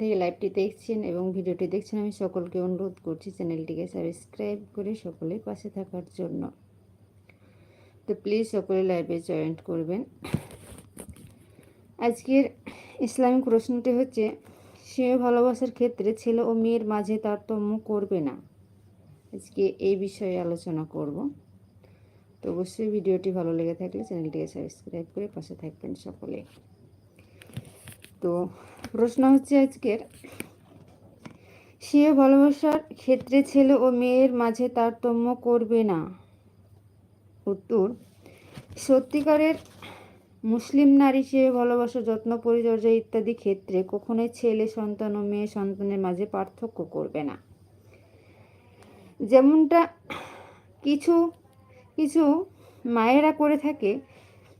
থেকে লাইভটি দেখছেন এবং ভিডিওটি দেখছেন, আমি সকলকে অনুরোধ করছি চ্যানেলটিকে সাবস্ক্রাইব করে সকলের পাশে থাকার জন্য। তো প্লিজ সকলে লাইভে জয়েন করবেন। আজকের ইসলামিক প্রশ্নটি হচ্ছে, সে ভালোবাসার ক্ষেত্রে ছেলে ও মেয়ের মাঝে তারতম্য করবে না? আজকে এই বিষয়ে আলোচনা করব। তো অবশ্যই ভিডিওটি ভালো লেগে থাকলে চ্যানেলটিকে সাবস্ক্রাইব করে পাশে থাকবেন সকলে। তো প্রশ্ন হচ্ছে আজকের, সে ভালোবাসার ক্ষেত্রে ছেলে ও মেয়ের মাঝে তারতম্য করবে না। উত্তর, সত্যিকারের মুসলিম নারী সে ভালোবাসা যত্ন, পরিচর্যা ইত্যাদি ক্ষেত্রে কখনোই ছেলে, সন্তান ও মেয়ে সন্তানের মাঝে পার্থক্য করবে না। যেমনটা কিছু কিছু মায়েরা করে থাকে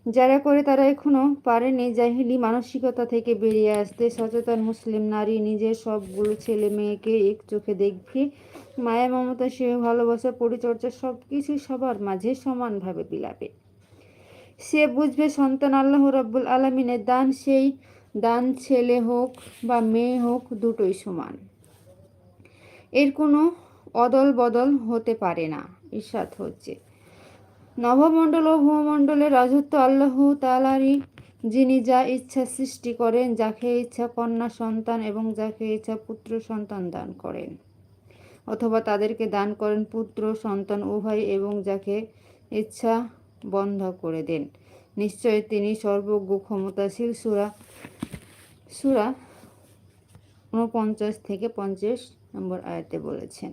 যারা করে তারা এখনও পারেনি। জাহিলি মানসিকতা থেকে বেরিয়ে আসতে। সচেতন মুসলিম নারী, নিজের সবগুলো ছেলে মেয়েকে এক চোখে দেখবে। মায়া, মমতা সে ভালোবাসা, পরিচর্যা সব কিছু সবার মাঝে সমানভাবে বিলাবে। সে বুঝবে সন্তান আল্লাহ রব্বুল আলমিনের দান। সেই দান ছেলে হোক বা মেয়ে হোক, দুটোই সমান। এর কোনো অদল বদল হতে পারে না। ঈর্ষাদ হচ্ছে। নবমণ্ডল ও ভূমণ্ডলের রাজত্ব আল্লাহ তালারই যিনি যা ইচ্ছা সৃষ্টি করেন, যাকে ইচ্ছা কন্যা সন্তান এবং যাকে ইচ্ছা পুত্র সন্তান দান করেন। অথবা তাদেরকে দান করেন পুত্র, সন্তান, উভয় এবং যাকে ইচ্ছা বন্ধ করে দেন। নিশ্চয় তিনি সর্বজ্ঞ ক্ষমতাশীল সুরা সুরা ঊনপঞ্চাশ থেকে পঞ্চাশ নম্বর আয়াতে বলেছেন।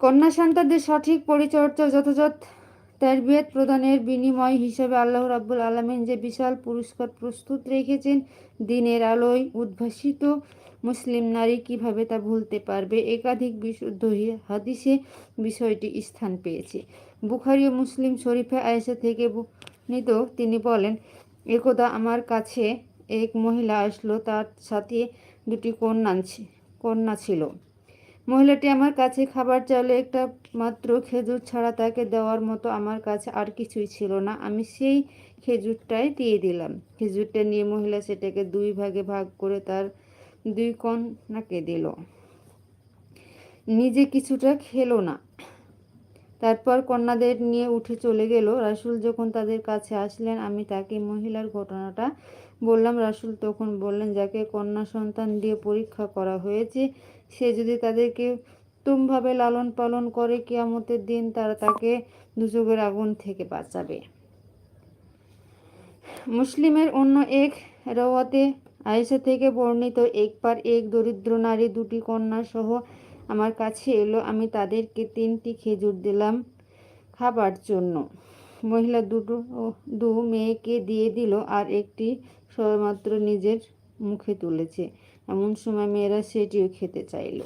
কন্যা সন্তানদের সঠিক পরিচর্যা যথাযথ তারবিয়ত প্রদানের বিনিময় হিসেবে আল্লাহ রাব্বুল আলমিন যে বিশাল পুরস্কার প্রস্তুত রেখেছেন, দিনের আলোয় উদ্ভাসিত মুসলিম নারী কীভাবে তা ভুলতে পারবে? একাধিক বিশুদ্ধ হাদিসে বিষয়টি স্থান পেয়েছে। বুখারি ও মুসলিম শরীফে আয়েসা থেকে নিত তিনি বলেন, একদা আমার কাছে এক মহিলা আসলো, তার সাথে দুটি কন্যা কন্যা ছিল। মহিলাটি আমার কাছে খাবার চাইলে একটা মাত্র খেজুর ছাড়া তাকে দেওয়ার মতো আমার কাছে আর কিছুই ছিল না। আমি সেই খেজুরটাই দিয়ে দিলাম। খেজুরটা নিয়ে মহিলা সেটাকে দুই ভাগে ভাগ করে তার দুই কন্যাকে দিল। নিজে কিছুটা খেলো না। তারপর কন্যাদের নিয়ে উঠে চলে গেল। রাসুল যখন তাদের কাছে আসলেন, আমি তাকে মহিলার ঘটনাটা বললাম। রাসুল তখন বললেন, যাকে কন্যা সন্তান দিয়ে পরীক্ষা করা হয়েছে সে যদি তাদেরকে উত্তমভাবে লালন পালন করে, কেয়ামতের দিন তারা তাকে দুচোখের আগুন থেকে বাঁচাবে। মুসলিমের অন্য এক রওয়াতে আয়েশা থেকে বর্ণিত, একবার এক দরিদ্র নারী দুটি কন্যা সহ আমার কাছে এলো, আমি তাদেরকে তিনটি খেজুর দিলাম খাবার জন্য। মহিলা দুটো, দু মেয়েকে দিয়ে দিল আর একটি সবেমাত্র নিজের মুখে তুলেছে। এমন সময় মেয়েরা সেটিও খেতে চাইল।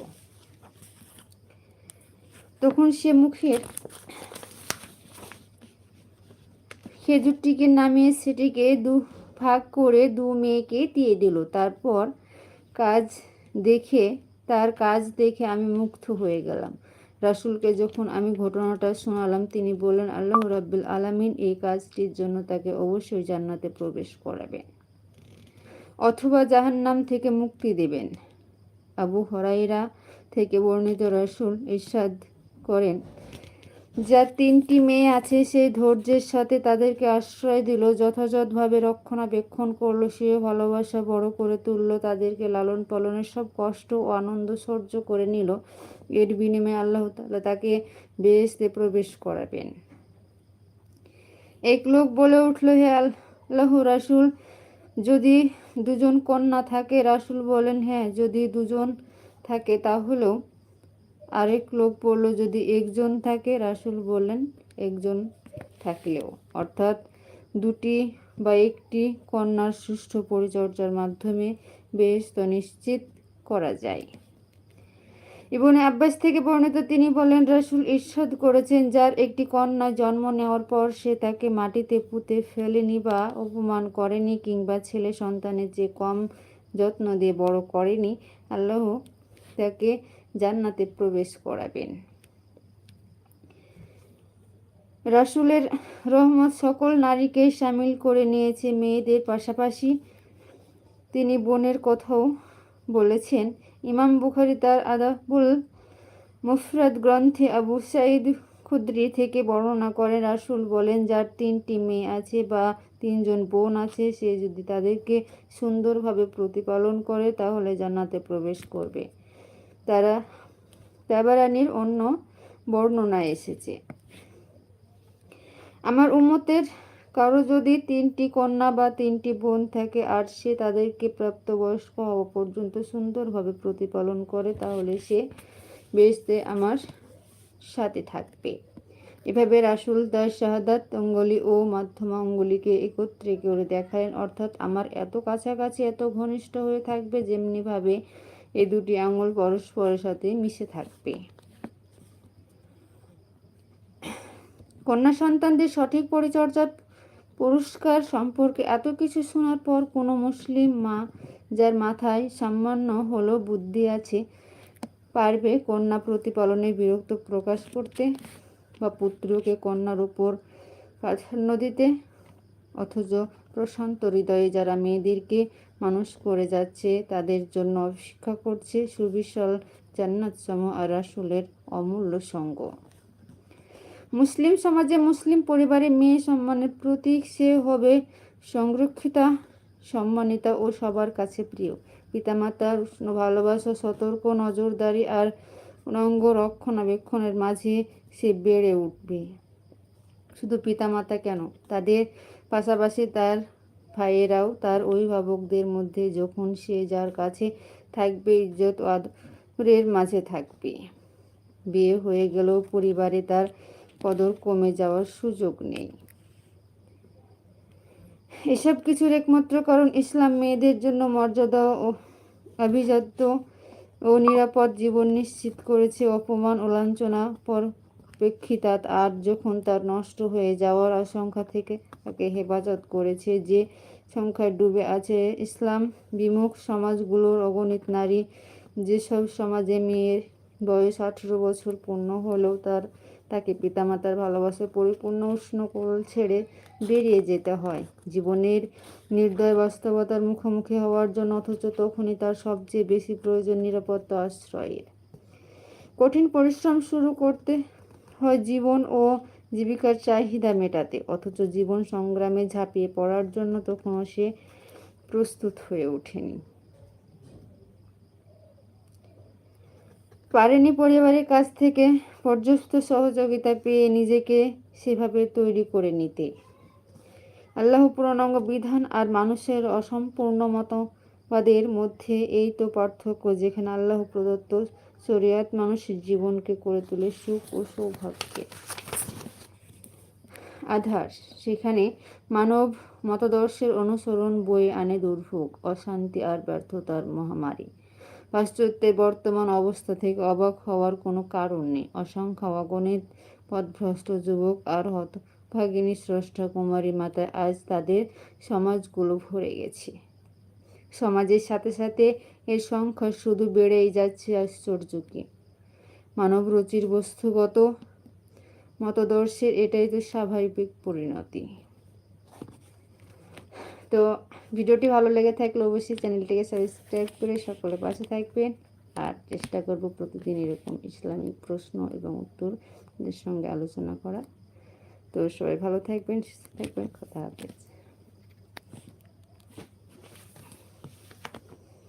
তখন সে মুখের খেজুরটিকে নামিয়ে সেটিকে দু ভাগ করে দু মেয়েকে দিয়ে দিল। তারপর কাজ দেখে, তার কাজ দেখে আমি মুগ্ধ হয়ে গেলাম। রাসুলকে যখন আমি ঘটনাটা শোনালাম, তিনি বললেন, আল্লাহ রাব্বুল আলামিন এই কাজটির জন্য তাকে অবশ্যই জান্নাতে প্রবেশ করাবেন। অথবা জাহান্নাম থেকে মুক্তি দেবেন। আবু হরাইরা থেকে বর্ণিত রাসুল ইরশাদ করেন যার তিনটি মেয়ে আছে, সেই ধৈর্যের সাথে তাদেরকে আশ্রয় দিল, যথাযথভাবে রক্ষণাবেক্ষণ করল সেও ভালোবাসা বড় করে তুললো, তাদেরকে লালন পালনের সব কষ্ট ও আনন্দ সহ্য করে নিল। এর বিনিময়ে আল্লাহ তালা তাকে বেহেস্তে প্রবেশ করাবেন। এক লোক বলে উঠল, হে আল্লাহ রাসুল যদি দুজন কন্যা থাকে, রাসুল বলেন হ্যাঁ যদি দুজন থাকে তাহলেও আরেক লোক বলল, যদি একজন থাকে, রাসুল বলেন, একজন থাকলেও। অর্থাৎ দুটি বা একটি কন্যার সুষ্ঠু পরিচর্যার মাধ্যমে বেশ তো নিশ্চিত করা যায়। এবং আব্বাস থেকে বর্ণিত তিনি বলেন রাসুল ঈর্ষাদ করেছেন, যার একটি কন্যা জন্ম নেওয়ার পর সে তাকে মাটিতে পুঁতে ফেলেনি বা অপমান করেনি কিংবা ছেলে সন্তানের যে কম যত্ন দিয়ে বড় করেনি, আল্লাহ তাকে জান্নাতে প্রবেশ করাবেন। রাসুলের রহমত সকল নারীকে সামিল করে নিয়েছে, মেয়েদের পাশাপাশি তিনি বোনের কথাও বলেছেন। ইমাম বুখারি তার আদাবুল মুফরাদ গ্রন্থে আবু সাইদ খুদ্রি থেকে বর্ণনা করে, রাসুল বলেন, যার তিনটি মেয়ে আছে বা তিনজন বোন আছে, সে যদি তাদেরকে সুন্দরভাবে প্রতিপালন করে, তাহলে জান্নাতে প্রবেশ করবে। তারা তাবারানির অন্য বর্ণনা এসেছে। আমার উম্মতের কারও যদি তিনটি কন্যা বা তিনটি বোন থাকে আর সে তাদেরকে প্রাপ্তবয়স্ক হওয়া পর্যন্ত সুন্দরভাবে প্রতিপালন করে, তাহলে সে বেসতে আমার সাথে থাকবে। এভাবে রাসুল তার শাহাদাত অঙ্গুলি ও মাধ্যমা অঙ্গুলিকে একত্রে করে দেখালেন। অর্থাৎ আমার এত কাছাকাছি এত ঘনিষ্ঠ হয়ে থাকবে, যেমনিভাবে এই দুটি আঙুল পরস্পরের সাথে মিশে থাকবে। কন্যা সন্তানদের সঠিক পরিচর্যার পুরস্কার সম্পর্কে এত কিছু শোনার পর কোনো মুসলিম মা যার মাথায় সামান্য হলো বুদ্ধি আছে, পারবে কন্যা প্রতিপালনে বিরক্ত প্রকাশ করতে বা পুত্রকে কন্যার উপর প্রাধান্য দিতে? অথচ প্রশান্ত হৃদয়ে যারা মেয়েদেরকে মানুষ করে যাচ্ছে, তাদের জন্য অপেক্ষা করছে সুবিশাল জান্নাত সম আর রাসুলের অমূল্য সঙ্গ। মুসলিম সমাজে মুসলিম পরিবারে মেয়ে সম্মানের প্রতীক সে হবে সংরক্ষিতা, সম্মানিতা ও সবার কাছে প্রিয়। পিতামাতার ভালোবাসা, সতর্ক, নজরদারি আর অঙ্গ রক্ষণাবেক্ষণের মাঝে সে বেড়ে উঠবে। শুধু পিতামাতা কেন? তাদের পাশাপাশি তার ভাইয়েরাও তার অভিভাবকদের মধ্যে যখন সে যার কাছে থাকবে, ইজ্জত আদরের মাঝে থাকবে। বিয়ে হয়ে গেলেও পরিবারে তার কদর কমে যাওয়ার সুযোগ নেই। এসব কিছুর একমাত্র কারণ ইসলাম মেয়েদের জন্য মর্যাদা ও অভিজাত্য ও নিরাপদ জীবন নিশ্চিত করেছে। অপমান ও লাঞ্ছনা পরপেক্ষিতাত আর যখন তার নষ্ট হয়ে যাওয়ার আশঙ্কা থেকে তাকে হেফাজত করেছে, যে সংখ্যায় ডুবে আছে, ইসলাম বিমুখ সমাজগুলোর অগণিত নারী, যেসব সমাজে মেয়ের বয়স আঠেরো বছর পূর্ণ হলেও তার, তাকে পিতামাতার ভালোবাসে পরিপূর্ণ উষ্ণ কোল ছেড়ে বেরিয়ে যেতে হয়। জীবনের নির্দয় বাস্তবতার মুখোমুখি হওয়ার জন্য অথচ তখনই তার সবচেয়ে বেশি প্রয়োজন নিরাপত্তা আশ্রয়ের। কঠিন পরিশ্রম শুরু করতে হয় জীবন ও জীবিকার চাহিদা মেটাতে, অথচ জীবন সংগ্রামে ঝাঁপিয়ে পড়ার জন্য তখনও সে প্রস্তুত হয়ে ওঠেনি। পারেনি পরিবারের কাছ থেকে পর্যাপ্ত সহযোগিতা পেয়ে নিজেকে সেভাবে তৈরি করে নিতে। আল্লাহ পূর্ণাঙ্গ বিধান আর মানুষের অসম্পূর্ণ মতবাদের মধ্যে এই তো পার্থক্য যেখানে আল্লাহ প্রদত্ত শরিয়াত মানুষের জীবনকে করে তোলে সুখ ও সৌভাগ্যে। আধার, সেখানে মানব মতাদর্শের অনুসরণ বয়ে আনে দুর্ভোগ, অশান্তি আর ব্যর্থতার মহামারী। পাশ্চাত্যের বর্তমান অবস্থা থেকে অবাক হওয়ার কোনো কারণ নেই। অসংখ্য অগণিত পথভ্রষ্ট যুবক আর হতভাগিনী স্রষ্টা কুমারী মাতায় আজ তাদের সমাজগুলো ভরে গেছে। সমাজের সাথে সাথে এর সংখ্যা শুধু বেড়েই যাচ্ছে আশ্চর্য কি মানব বস্তুগত মতদর্শের এটাই তো স্বাভাবিক পরিণতি। তো ভিডিওটি ভালো লেগে থাকলে অবশ্যই চ্যানেলটিকে সাবস্ক্রাইব করে সকলে পাশে থাকবেন। আর চেষ্টা করব প্রতিদিন এরকম ইসলামিক প্রশ্ন এবং উত্তরদের সঙ্গে আলোচনা করা তো সবাই ভালো থাকবেন, সুস্থ থাকবেন কথা হাফেজ।